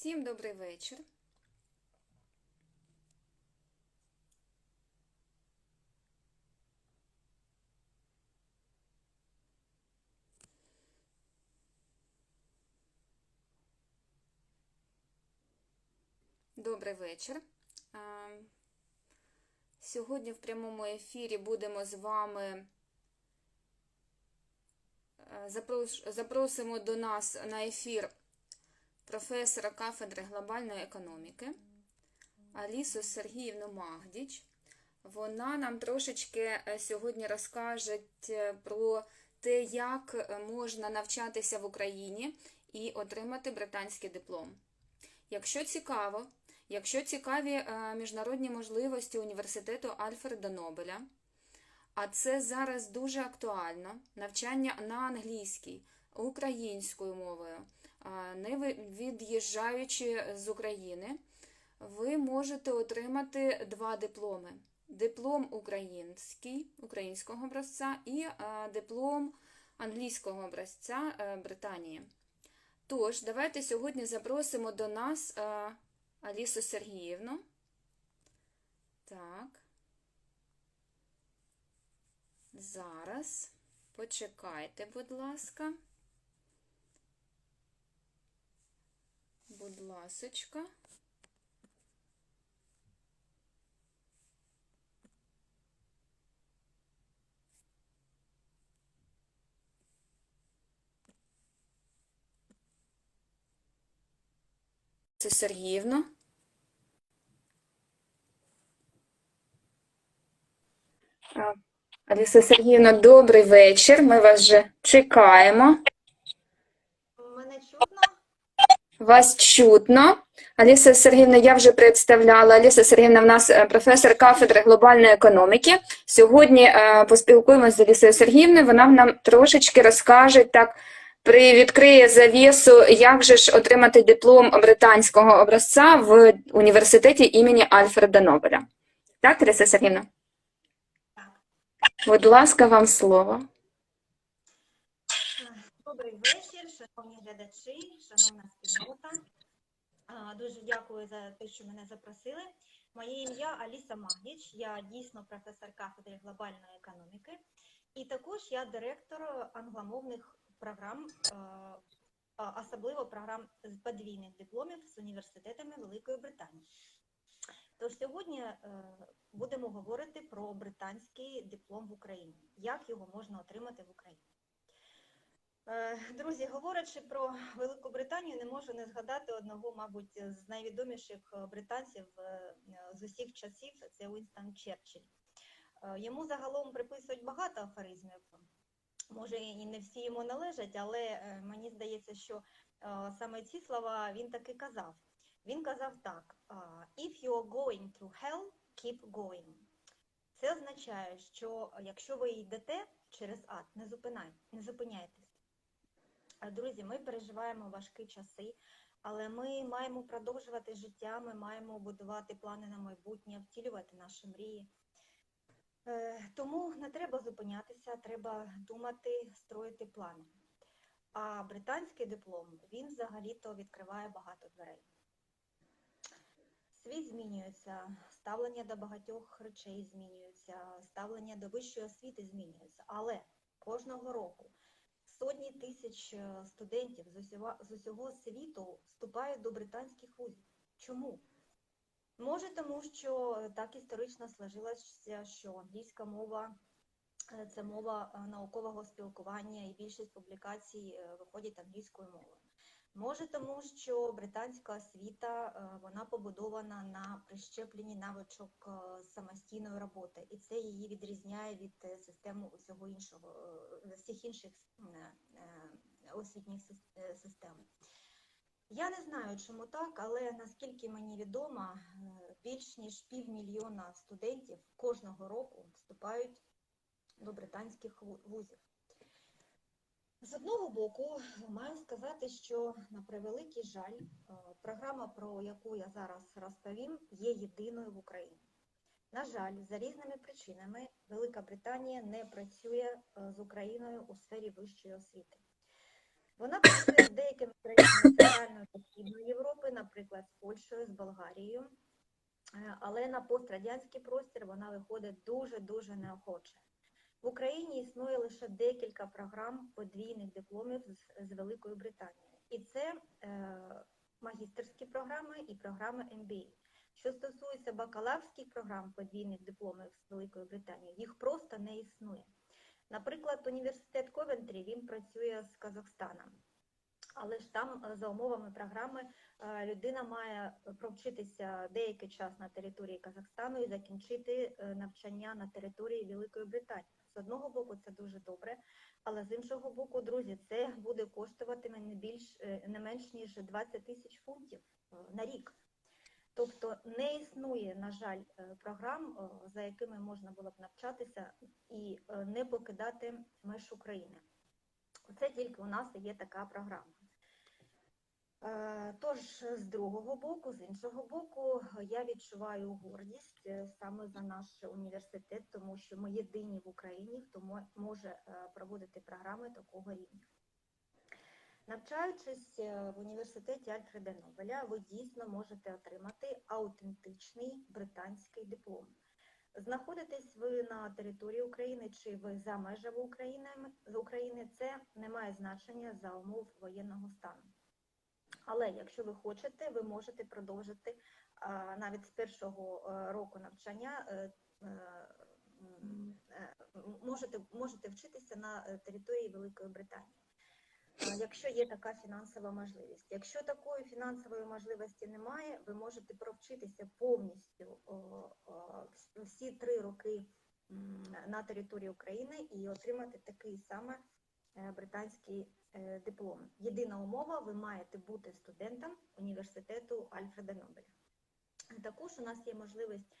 Всім добрий вечір. Добрий вечір. Сьогодні в прямому ефірі будемо з вами е, запросимо до нас на ефір професора кафедри глобальної економіки Алісу Сергіївну Магдіч. Вона нам трошечки е, сьогодні розкаже е, про те, як е, можна навчатися в Україні і отримати британський диплом. Якщо цікаво, якщо цікаві міжнародні можливості університету Альфреда Нобеля, а це зараз дуже актуально, навчання на англійській, українською мовою, не від'їжджаючи з України, ви можете отримати два дипломи: диплом український, українського образця і диплом англійського образця е, Британії. Тож, давайте сьогодні запросимо до нас е, Алісу Сергіївну. Так. Зараз. Почекайте, будь ласка. Будь ласочка. Це Сергіївна. Аліса Сергіївна, добрий вечір. Ми вас вже чекаємо. Мене чутно? Вас чутно. Аліса Сергіївна, я вже представляла. Аліса Сергіївна в нас е, професор кафедри глобальної економіки. Сьогодні е, поспілкуємося з Алісою Сергіївною. Вона нам трошечки розкаже так, привідкриє завісу, як же ж отримати диплом британського образця в університеті імені Альфреда Нобеля. Так, Аліса Сергіївна? Будь ласка, вам слово. Добрий вечір, шановні глядачі, шановна Дуже дякую за те, що мене запросили. Моє ім'я Аліса Магдіч, я дійсно професор кафедри глобальної економіки, і також я директор англомовних програм, е, особливо програм з подвійних дипломів з університетами Великої Британії. Тож сьогодні е, будемо говорити про британський диплом в Україні, як його можна отримати в Україні. Е, Друзі, говорячи про Велику Британію, не можу не згадати одного, мабуть, з найвідоміших е, британців е, з усіх часів це Уінстон Черчилль. Йому загалом приписують багато афоризмів. Може, і не всі йому належать, але мені здається, що саме ці слова він таки казав. Він казав так: If you are going through hell, keep going. Це означає, що якщо ви йдете через ад, не. А, Друзі, ми переживаємо важкі часи, але ми маємо продовжувати життя, ми маємо будувати плани на майбутнє, втілювати наші мрії. Е, Тому не треба зупинятися, треба думати, строїти плани. А британський диплом, він взагалі-то відкриває багато дверей. Світ змінюється, ставлення до багатьох речей змінюється, ставлення до вищої освіти змінюється. Але кожного року сотні тисяч е, студентів з усього, з усього світу вступають до британських вузів. Чому? Може, тому що так історично сложилося, що англійська мова е, це мова е, наукового спілкування і більшість публікацій виходять англійською мовою. Може, тому що британська освіта е, вона побудована на прищепленні навичок е, самостійної роботи, і це її відрізняє від е, системи усього іншого, всіх інших освітніх систем. Я не знаю, чому так, але наскільки мені відомо, більш ніж півмільйона студентів кожного року вступають до британських вузів. З одного боку, маю сказати, що на превеликий жаль, е, програма, про яку я зараз розповім, є єдиною в Україні. На жаль, за різними причинами Велика Британія не працює е, з Україною у сфері вищої освіти. Вона працює з деякими країнами Центральної та Східної Європи, наприклад. з Польщею, з Болгарією, Е, але на пострадянський простір вона виходить дуже-дуже неохоче. В Україні існує лише декілька програм подвійних дипломів з, з Великою Британією. І це е, магістерські програми і програми MBA. Що стосується бакалаврських програм подвійних дипломів з Великою Британією, їх просто не існує. Наприклад, університет Ковентрі він працює з Казахстаном. Але ж там е, за умовами програми е, людина має провчитися деякий час на території Казахстану і закінчити е, навчання на території Великої Британії. З одного боку, це дуже добре, але з іншого боку, друзі, це буде коштувати не більш е, не менш ніж 20 тисяч фунтів е, на рік. Тобто не існує, на жаль, е, програм, за якими можна було б навчатися і не покидати меж України. Це тільки у нас є така програма. Е, Тож, з другого боку, з іншого боку, я відчуваю гордість е, саме за наш університет, тому що ми єдині в Україні, хто може е, проводити програми такого рівня. Навчаючись в університеті Альфреда Нобеля, ви дійсно можете отримати аутентичний британський диплом. Знаходитесь ви на території України чи ви за межами України, України, це не має значення за умов воєнного стану. Але якщо ви хочете, ви можете продовжити навіть з першого е, року навчання. е, е, Можете, можете вчитися на території Великої Британії, якщо є така фінансова можливість. Якщо такої фінансової можливості немає, ви можете провчитися повністю всі три роки на території України і отримати такий саме британський диплом. Єдина умова, ви маєте бути студентом університету Альфреда Нобеля. Також у нас є можливість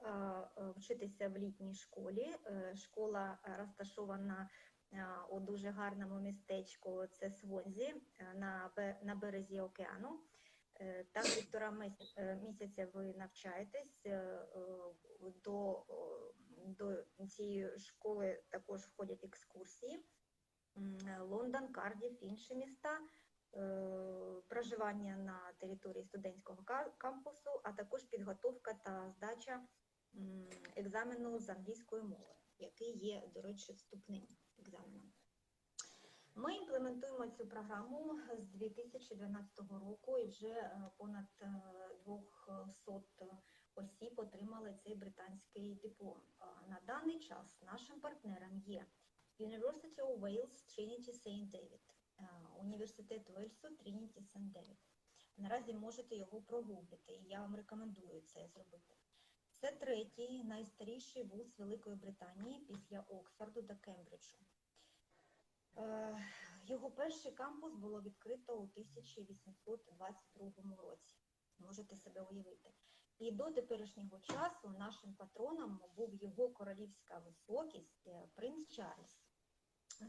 е, е, вчитися в літній школі. Е, Школа е, розташована е, у дуже гарному містечку, це Свонзі, е, на, бе- березі океану. Е, Там півтора місяця, е, ви навчаєтесь. е, е, До, до цієї школи також входять екскурсії. М, Лондон, Кардів, інші міста, е, проживання на території студентського кампусу, а також підготовка та здача екзамену з англійської мови, який є, до речі, вступним екзаменом. Ми імплементуємо цю програму з 2012 року і вже е, понад е, 200 осіб отримали цей британський диплом. На даний час нашим партнером є University of Wales Trinity St. David, університет Уельсу Trinity St. David. Наразі можете його прогуглити, і я вам рекомендую це зробити. Це третій найстаріший вуз Великої Британії після Оксфорду та Кембриджу. Його перший кампус було відкрито у 1822 році. Можете себе уявити. І до теперішнього часу нашим патроном був його королівська високість е, принц Чарльз.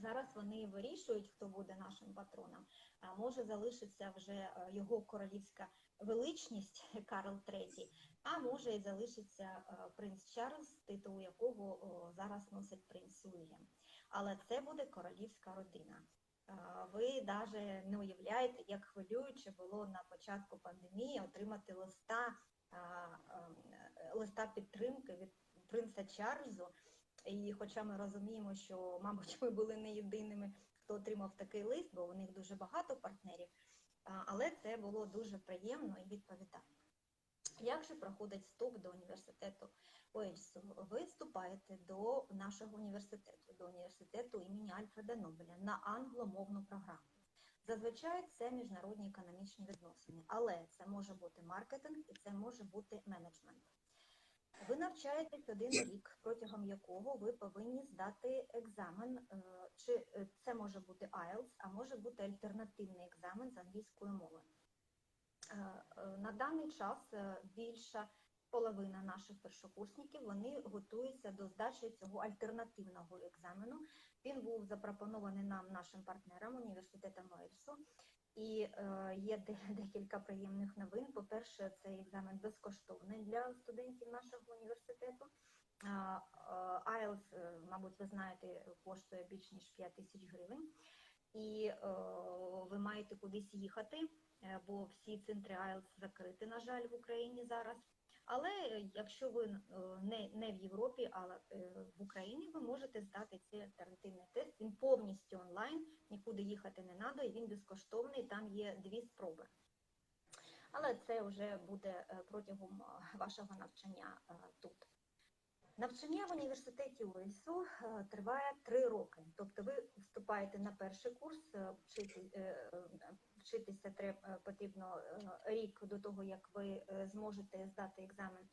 Зараз вони вирішують, хто буде нашим патроном. А може залишиться вже е, його королівська величність Карл III, а може і залишиться е, принц Чарльз, титул якого зараз носить принц Уільям. Але це буде королівська родина. Е, Ви навіть не уявляєте, як хвилююче було на початку пандемії отримати листа, е, е, листа підтримки від принца Чарльзу. І хоча ми розуміємо, що, мабуть, ми були не єдиними, хто отримав такий лист, бо у них дуже багато партнерів, але це було дуже приємно і відповідально. Як же проходить вступ до університету Уельсу? Ви вступаєте до нашого університету, до університету імені Альфреда Нобеля на англомовну програму. Зазвичай це міжнародні економічні відносини, але це може бути маркетинг і це може бути менеджмент. Ви навчаєтесь один рік, протягом якого ви повинні здати екзамен, е, чи е, це може бути IELTS, а може бути альтернативний екзамен з англійської мови. Е, На даний час більша половина наших першокурсників вони готуються до здачі цього альтернативного екзамену. Він був запропонований нам нашим партнерам університетом Уельсу. І е, є декілька приємних новин. По-перше, цей екзамен безкоштовний для студентів нашого університету. А, IELTS, е, мабуть, ви знаєте, коштує більш ніж 5 тисяч гривень. І е, ви маєте кудись їхати е, бо всі центри IELTS закриті, на жаль, в Україні зараз. Але е, якщо ви е, не, не в Європі, а е, в Україні, ви можете здати цей альтернативний тест. Він повністю онлайн, нікуди їхати не треба, і він безкоштовний, там є дві спроби. Але це вже буде протягом вашого навчання тут. Навчання в університеті Уельсу триває три роки. Тобто ви вступаєте на перший курс, вчити, е, вчитися треба, потрібно е, рік до того, як ви е, зможете здати екзамен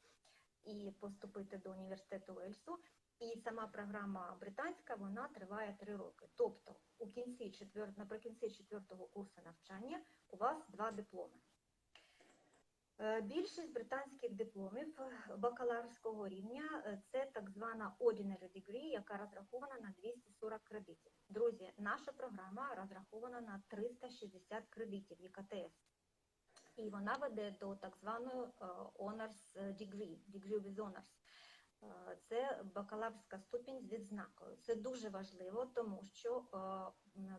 і поступити до університету Уельсу. І сама програма британська вона триває три роки. Тобто, у кінці четвер... наприкінці четвертого курсу навчання у вас два дипломи. Е, Більшість британських дипломів бакалаврського рівня е, це так звана ordinary degree, яка розрахована на 240 кредитів. Друзі, наша програма розрахована на 360 кредитів ЄКТС. І вона веде до так званої е, honors degree, degree with honors. Це бакалаврська ступінь з відзнакою. Це дуже важливо, тому що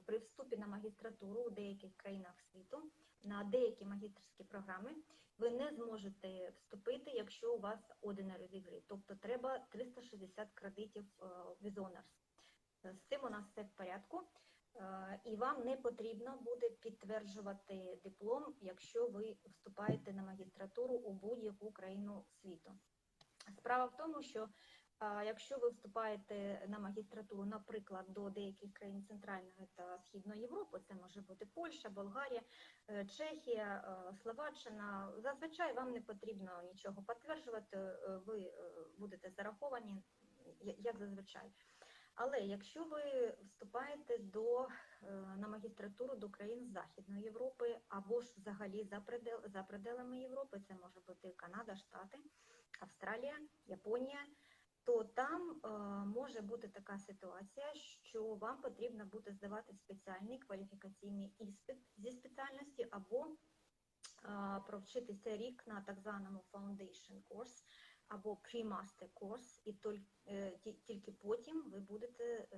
при вступі на магістратуру у деяких країнах світу на деякі магістерські програми ви не зможете вступити, якщо у вас ordinary degree. Тобто треба 360 кредитів е, with honors. З цим у нас все в порядку. Е, І вам не потрібно буде підтверджувати диплом, якщо ви вступаєте на магістратуру у будь-яку країну світу. Справа в тому, що якщо ви вступаєте на магістратуру, наприклад, до деяких країн Центральної та Східної Європи, це може бути Польща, Болгарія, е, Чехія, е, Словаччина, зазвичай вам не потрібно нічого підтверджувати, е, ви будете зараховані, як зазвичай. Але якщо ви вступаєте до, на магістратуру до країн Західної Європи або ж взагалі за, предел, за пределами Європи, це може бути Канада, Штати, Австралія, Японія, то там е, може бути така ситуація, що вам потрібно буде здавати спеціальний кваліфікаційний іспит зі спеціальності або е, провчитися рік на так званому foundation course або pre-master course, і толь- е, тільки потім ви будете е,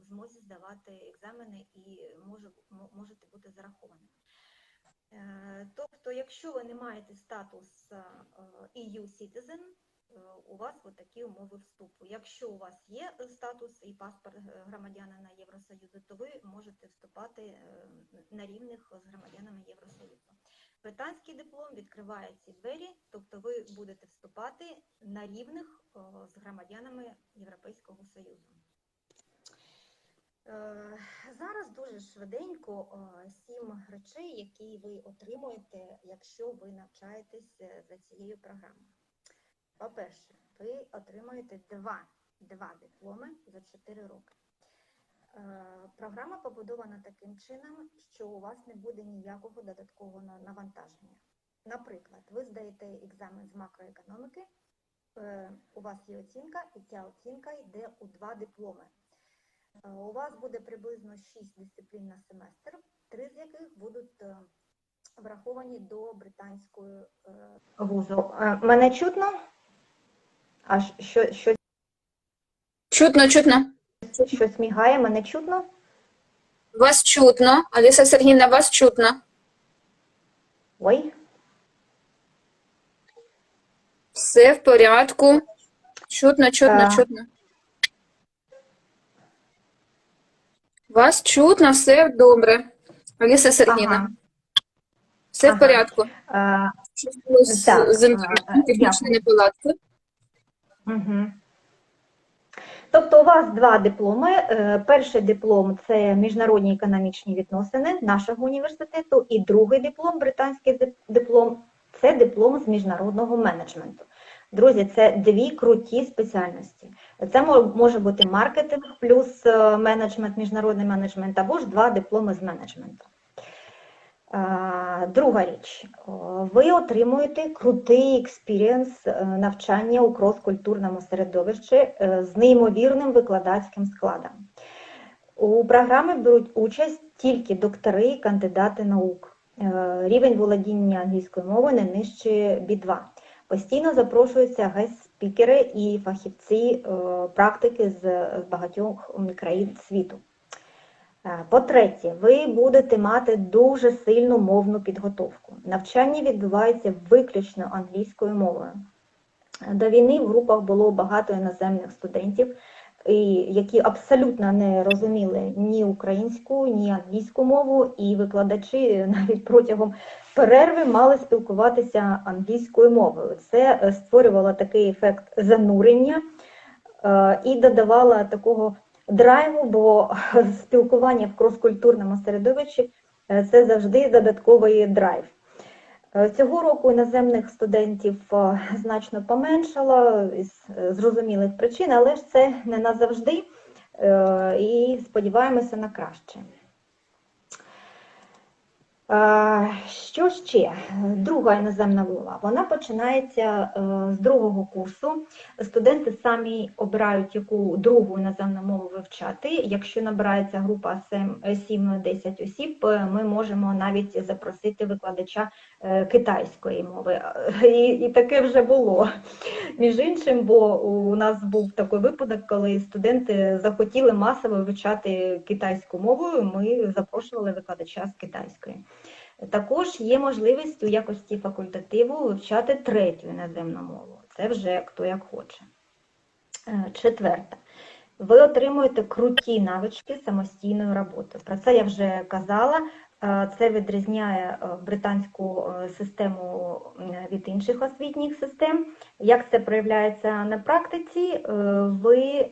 в змозі здавати екзамени і може, можете бути зараховані. Е, Тобто, якщо ви не маєте статус е, EU citizen, е, у вас такі умови вступу. Якщо у вас є статус і паспорт е, громадянина Євросоюзу, то ви можете вступати е, на рівних з громадянами Євросоюзу. Британський диплом відкриває ці двері, тобто ви будете вступати на рівних е, з громадянами Європейського Союзу. Е, Зараз дуже швиденько е, сім речей, які ви отримуєте, якщо ви навчаєтесь е, за цією програмою. По-перше, ви отримуєте два, два дипломи за 4 роки. Е, Програма побудована таким чином, що у вас не буде ніякого додаткового навантаження. Наприклад, ви здаєте екзамен з макроекономіки, е, у вас є оцінка, і ця оцінка йде у два дипломи. Е, У вас буде приблизно 6 дисциплін на семестр, три з яких будуть враховані до британської вузу. Мене чутно? А що, що, Чутно, чутно. щось мігає, мене чутно? Вас чутно. Аліса Сергійовна, вас чутно. Ой, Все в порядку. Чутно, чутно, Так. чутно. Вас чутно, все добре. Аліса Сергійовна, ага. все Ага. в порядку. Е, Щось було з Так, з е, технічні дякую. неполадки. Тобто у вас два дипломи. Е, Перший диплом це міжнародні економічні відносини нашого університету, і другий диплом, британський диплом, це диплом з міжнародного менеджменту. Друзі, це дві круті спеціальності. Це може бути маркетинг плюс е, менеджмент, міжнародний менеджмент, або ж два дипломи з менеджменту. Друга річ, ви отримуєте крутий експірієнс е, навчання у крос-культурному середовищі е, з неймовірним викладацьким складом. У програмі беруть участь тільки доктори і кандидати наук. Е, Рівень володіння англійською мовою не нижче B2. Постійно запрошуються гест-спікери і фахівці практики з багатьох країн світу. Е, По-третє, ви будете мати дуже сильну мовну підготовку. Навчання відбувається виключно англійською мовою. До війни в групах було багато іноземних студентів, які абсолютно не розуміли ні українську, ні англійську мову, і викладачі навіть протягом перерви мали спілкуватися англійською мовою. Це е, створювало такий ефект занурення е, і додавало такого драйву, бо спілкування в кроскультурному середовищі е, це завжди додатковий драйв. Е, Цього року іноземних студентів е, значно поменшало з зрозумілих причин, але ж це не назавжди і сподіваємося на краще. Е, Що ще? Друга іноземна мова. Вона починається е, з другого курсу. Студенти самі обирають, яку другу іноземну мову вивчати. Якщо набирається група 7-10 осіб, е, ми можемо навіть запросити викладача китайської мови. І, і таке вже було. Між іншим, бо у нас був такий випадок, коли студенти захотіли масово вивчати китайську мову, ми запрошували викладача з китайської. Також є можливість у якості факультативу вивчати третю іноземну мову. Це вже хто як хоче. Е, Четверте. Ви отримуєте круті навички самостійної роботи. Про це я вже казала. Е, Це відрізняє е, британську е, систему від інших освітніх систем. Як це проявляється на практиці, ви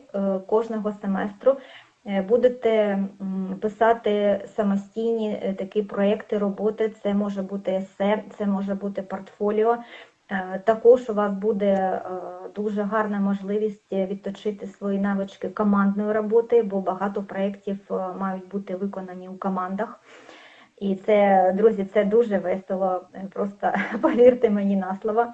кожного семестру будете писати самостійні такі проекти роботи. Це може бути есе, це може бути портфоліо. Також у вас буде дуже гарна можливість відточити свої навички командної роботи, бо багато проєктів мають бути виконані у командах. І це, друзі, це дуже весело. Просто повірте мені на слово.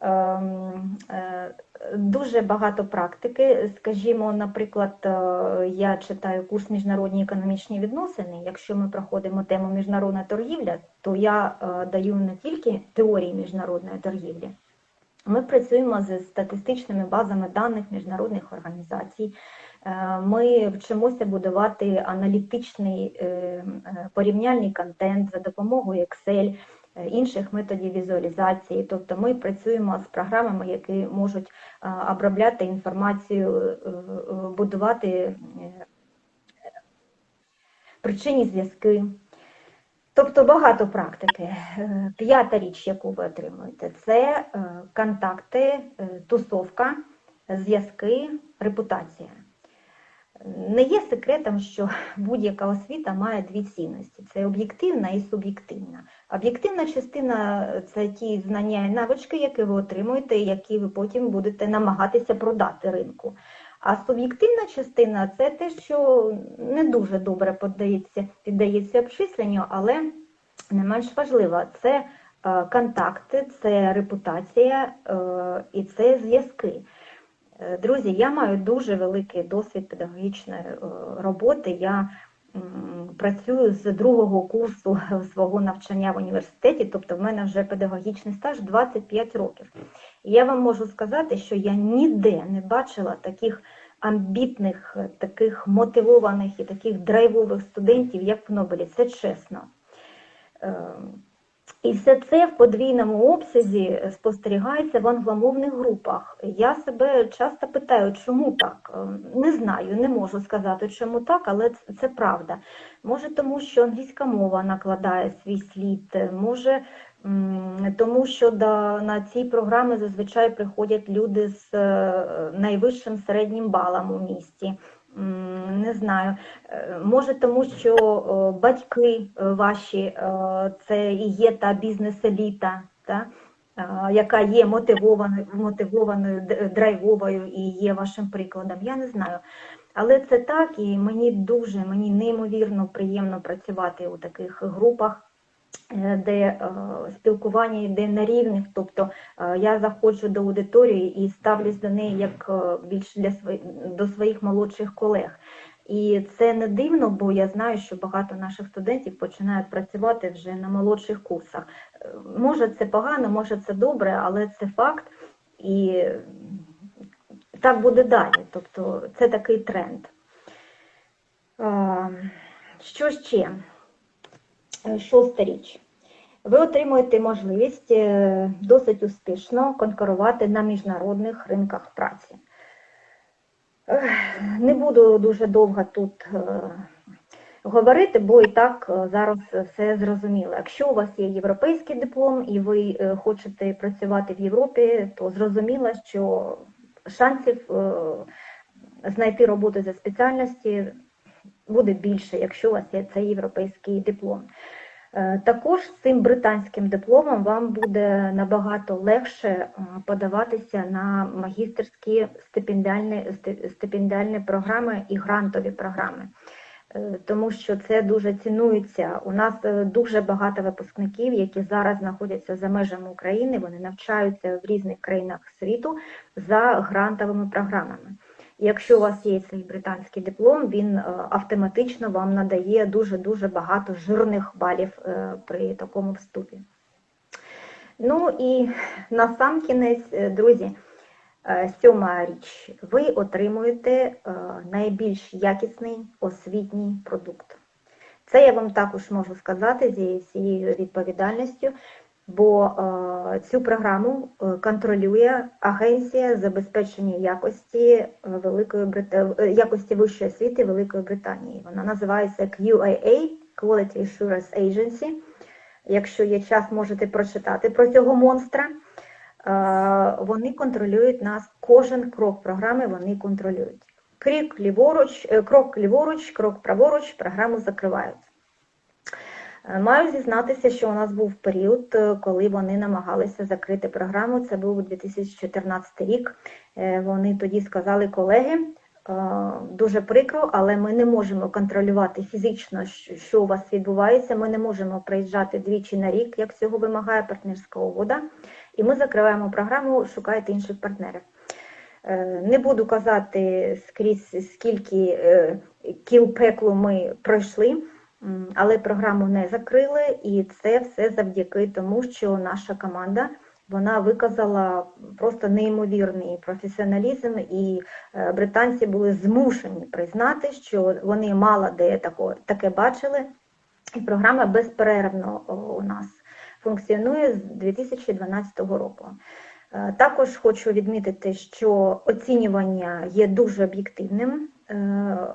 Ем, е, Дуже багато практики. Скажімо, наприклад, е, я читаю курс міжнародні економічні відносини. Якщо ми проходимо тему міжнародна торгівля, то я е, даю не тільки теорії міжнародної торгівлі. Ми працюємо з статистичними базами даних міжнародних організацій. Е, Ми вчимося будувати аналітичний е, е, порівняльний контент за допомогою Excel, інших методів візуалізації. Тобто ми працюємо з програмами, які можуть обробляти інформацію, будувати причинні зв'язки. Тобто багато практики. П'ята річ, яку ви отримуєте, це контакти, тусовка, зв'язки, репутація. Не є секретом, що будь-яка освіта має дві цінності: це об'єктивна і суб'єктивна. Об'єктивна частина це ті знання і навички, які ви отримуєте, які ви потім будете намагатися продати ринку. А суб'єктивна частина це те, що не дуже добре піддається, піддається обчисленню, але не менш важливо, це е, контакти, це репутація е, і це зв'язки. Е, Друзі, я маю дуже великий досвід педагогічної е, роботи. Я працюю з другого курсу свого навчання в університеті, тобто в мене вже педагогічний стаж 25 років. І я вам можу сказати, що я ніде не бачила таких амбітних, е, таких мотивованих і таких драйвових студентів, як в Нобелі. Це чесно. І все це в подвійному обсязі спостерігається в англомовних групах. Я себе часто питаю, чому так? Ем, Не знаю, не можу сказати, чому так, але це- правда. Може, тому що англійська мова накладає свій слід, може, тому що на ці програми зазвичай приходять люди з е, найвищим середнім балом у місті. Не знаю, Е, може тому, що батьки е, ваші е, це і є та бізнес-еліта, та, яка є мотивованою, мотивованою, драйвовою і є вашим прикладом. Я не знаю. Але це так, і мені дуже, мені неймовірно приємно працювати у таких групах, де е, спілкування йде на рівних, тобто е, я заходжу до аудиторії і ставлюсь до неї як е, більш для свої, до своїх молодших колег. І це не дивно, бо я знаю, що багато наших студентів починають працювати вже на молодших курсах. Е, Може, це погано, може це добре, але це факт, і так буде далі. Тобто це такий тренд. Що ще? Е, Шоста річ. Ви отримуєте можливість е, досить успішно конкурувати на міжнародних ринках праці. Не буду дуже довго тут е, говорити, бо і так зараз все зрозуміло. Якщо у вас є європейський диплом і ви хочете працювати в Європі, то зрозуміло, що шансів знайти роботу за спеціальності буде більше, якщо у вас є цей європейський диплом. Е, Також з цим британським дипломом вам буде набагато легше е, подаватися на магістерські стипендіальні, стипендіальні програми і грантові програми, Е, тому що це дуже цінується. У нас дуже багато випускників, які зараз знаходяться за межами України, вони навчаються в різних країнах світу за грантовими програмами. Якщо у вас є цей британський диплом, він е, автоматично вам надає дуже-дуже багато жирних балів е, при такому вступі. Ну і на сам кінець, е, друзі, сьома річ, ви отримуєте найбільш якісний освітній продукт. Це я вам також можу сказати зі всією відповідальністю, бо е, цю програму е, контролює Агенція забезпечення якості е, Великої Брит... якості вищої освіти Великої Британії. Вона називається QAA Quality Assurance Agency. Якщо є час, можете прочитати про цього монстра. Вони контролюють нас, кожен крок програми вони контролюють. Крік ліворуч, крок ліворуч, крок праворуч, програму закривають. Маю зізнатися, що у нас був період, е, коли вони намагалися закрити програму. Це був 2014 рік. Е, Вони тоді сказали, колеги, е, дуже прикро, але ми не можемо контролювати фізично, що у вас відбувається. Ми не можемо приїжджати двічі на рік, як цього вимагає партнерська угода. І ми закриваємо програму, шукайте інших партнерів. Не буду казати скрізь, скільки кіл пеклу ми пройшли, але програму не закрили, і це все завдяки тому, що наша команда вона виказала просто неймовірний професіоналізм, і е, британці були змушені признати, що вони мало де тако- таке бачили, і програма безперервно у нас функціонує з 2012 року. Е, Також хочу відмітити, що оцінювання є дуже об'єктивним,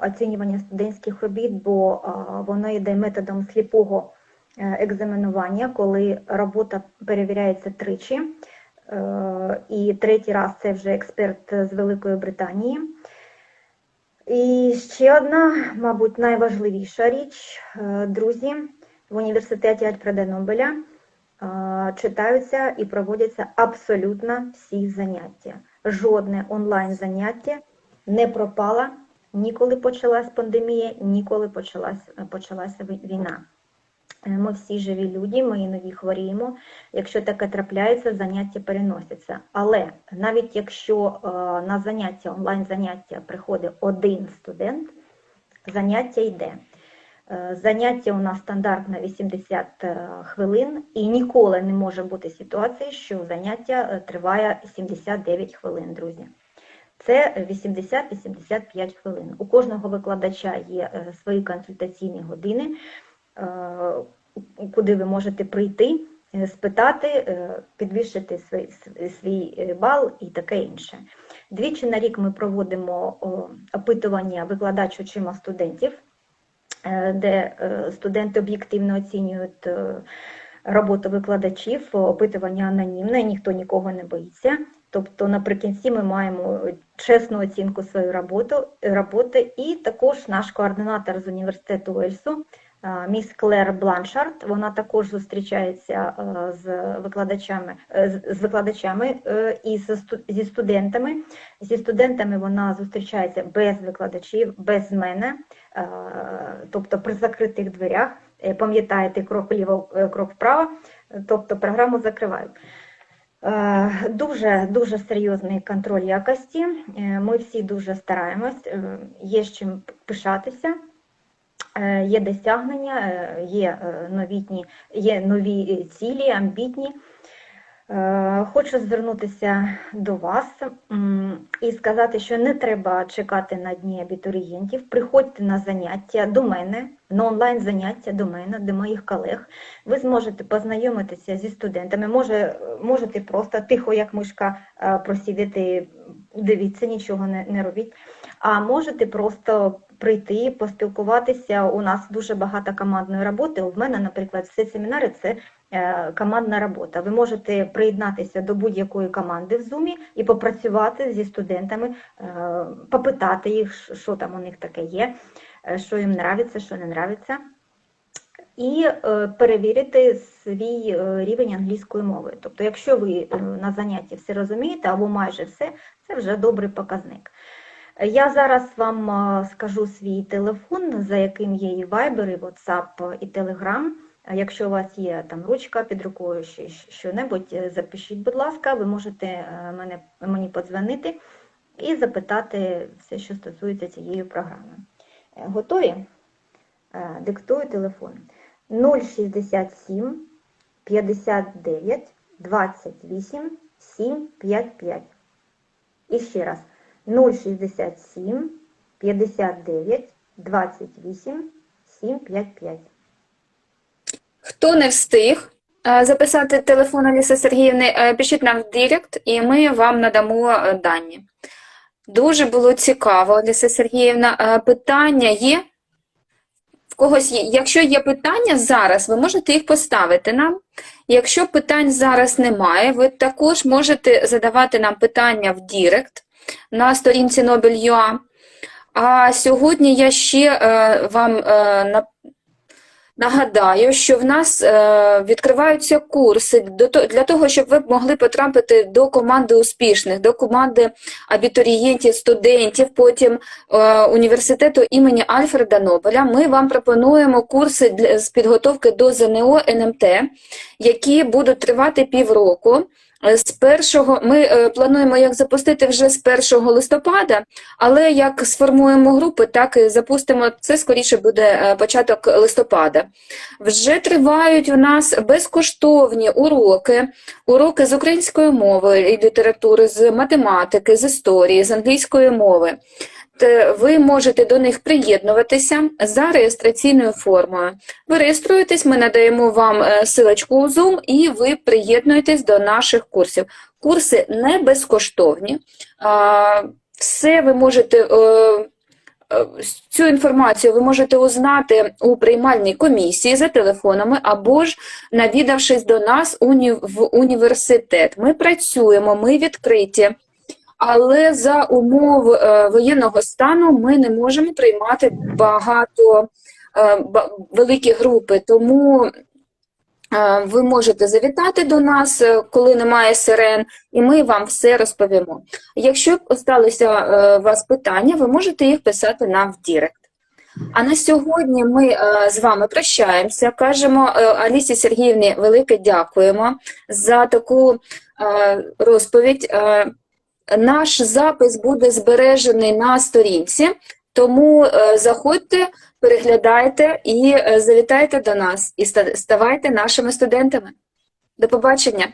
оцінювання студентських робіт, бо е, воно йде методом сліпого е, екзаменування, коли робота перевіряється тричі. Е, І третій раз це вже експерт з Великої Британії. І ще одна, мабуть, найважливіша річ, е, друзі, в університеті Альфреда Нобеля е, читаються і проводяться абсолютно всі заняття. Жодне онлайн заняття не пропало ніколи почалась пандемія, ніколи почалась, почалася війна. Е, Ми всі живі люди, ми іноді хворіємо. Якщо таке трапляється, заняття переносяться. Але навіть якщо е, на заняття, онлайн заняття приходить один студент, заняття йде. Е, Заняття у нас стандартно 80 е, хвилин, і ніколи не може бути ситуації, що заняття е, триває 79 хвилин, друзі. Це 80-85 хвилин. У кожного викладача є е, свої консультаційні години, е, куди ви можете прийти, е, спитати, підвищити свій, свій бал і таке інше. Двічі на рік ми проводимо опитування викладач очима студентів, де студенти об'єктивно оцінюють роботу викладачів, опитування анонімне, ніхто нікого не боїться. Тобто наприкінці ми маємо чесну оцінку своєї роботи, роботи. і також наш координатор з університету Уельсу, е, міс Клер Бланшард, вона також зустрічається е, з викладачами, е, з- викладачами і зі студентами. Зі студентами вона зустрічається без викладачів, без мене, тобто при закритих дверях. Пам'ятаєте, крок вліво, е, крок вправо, тобто програму закривають. Е, Дуже дуже серйозний контроль якості. Е, Ми всі дуже стараємось, е, є з чим пишатися. Є досягнення, є новітні, є нові цілі, амбітні. Е, Хочу звернутися до вас і сказати, що не треба чекати на дні абітурієнтів. Приходьте на заняття до мене, на онлайн заняття до мене, до моїх колег. Ви зможете познайомитися зі студентами. Може, можете просто тихо, як мишка, е, просидіти, дивіться, нічого не, не робіть. А можете просто прийти, поспілкуватися. У нас дуже багато командної роботи. У мене, наприклад, всі семінари це командна робота. Ви можете приєднатися до будь-якої команди в Zoom і попрацювати зі студентами, е, попитати їх, що- там у них таке є, е, що їм нравиться, що не нравиться. І е, перевірити свій е, рівень англійської мови. Тобто, якщо ви е, на занятті все розумієте або майже все, це вже добрий показник. Е, Я зараз вам е, скажу свій телефон, за яким є і Viber, і WhatsApp, і Telegram. Якщо у вас є там ручка під рукою, чи що-небудь, е, запишіть, будь ласка, ви можете е, мене, мені подзвонити і запитати все, що стосується цієї програми. Е, Готові? Диктую телефон 067 59 28 755. І ще раз 067 59 28 755. Хто не встиг е, записати телефон Аліси Сергіївни, е, пишіть нам в Директ, і ми вам надамо е, дані. Дуже було цікаво, Аліса Сергіївна. Питання є? В когось є? Якщо є питання зараз, ви можете їх поставити нам. Якщо питань зараз немає, ви також можете задавати нам питання в Директ на сторінці Nobel.ua. А сьогодні я ще вам Нагадаю, що в нас е, відкриваються курси для того, щоб ви могли потрапити до команди успішних, до команди абітурієнтів, студентів, потім е, університету імені Альфреда Нобеля. Ми вам пропонуємо курси з підготовки до ЗНО НМТ, які будуть тривати півроку. Е, З першого ми е, плануємо як запустити вже з 1 листопада, але як сформуємо групи, так і запустимо. Це скоріше буде е, початок листопада. Вже тривають у нас безкоштовні уроки, уроки з української мови і літератури, з математики, з історії, з англійської мови. Те Ви можете до них приєднуватися за реєстраційною формою. Ви реєструєтесь, ми надаємо вам е, силочку у Zoom, і ви приєднуєтесь до наших курсів. Курси не безкоштовні. Все ви можете. е, е, Цю інформацію ви можете узнати у приймальній комісії за телефонами або ж навідавшись до нас в університет. Ми працюємо, ми відкриті, але за умов е, воєнного стану ми не можемо приймати багато е, великі групи. Тому е, ви можете завітати до нас, коли немає сирен, і ми вам все розповімо. Якщо осталися у вас питання, ви можете їх писати нам в Дірект. А на сьогодні ми з вами прощаємося. Кажемо Алісі Сергіївні велике дякуємо за таку розповідь. Наш запис буде збережений на сторінці, тому е, заходьте, переглядайте і е, завітайте до нас і ставайте нашими студентами. До побачення!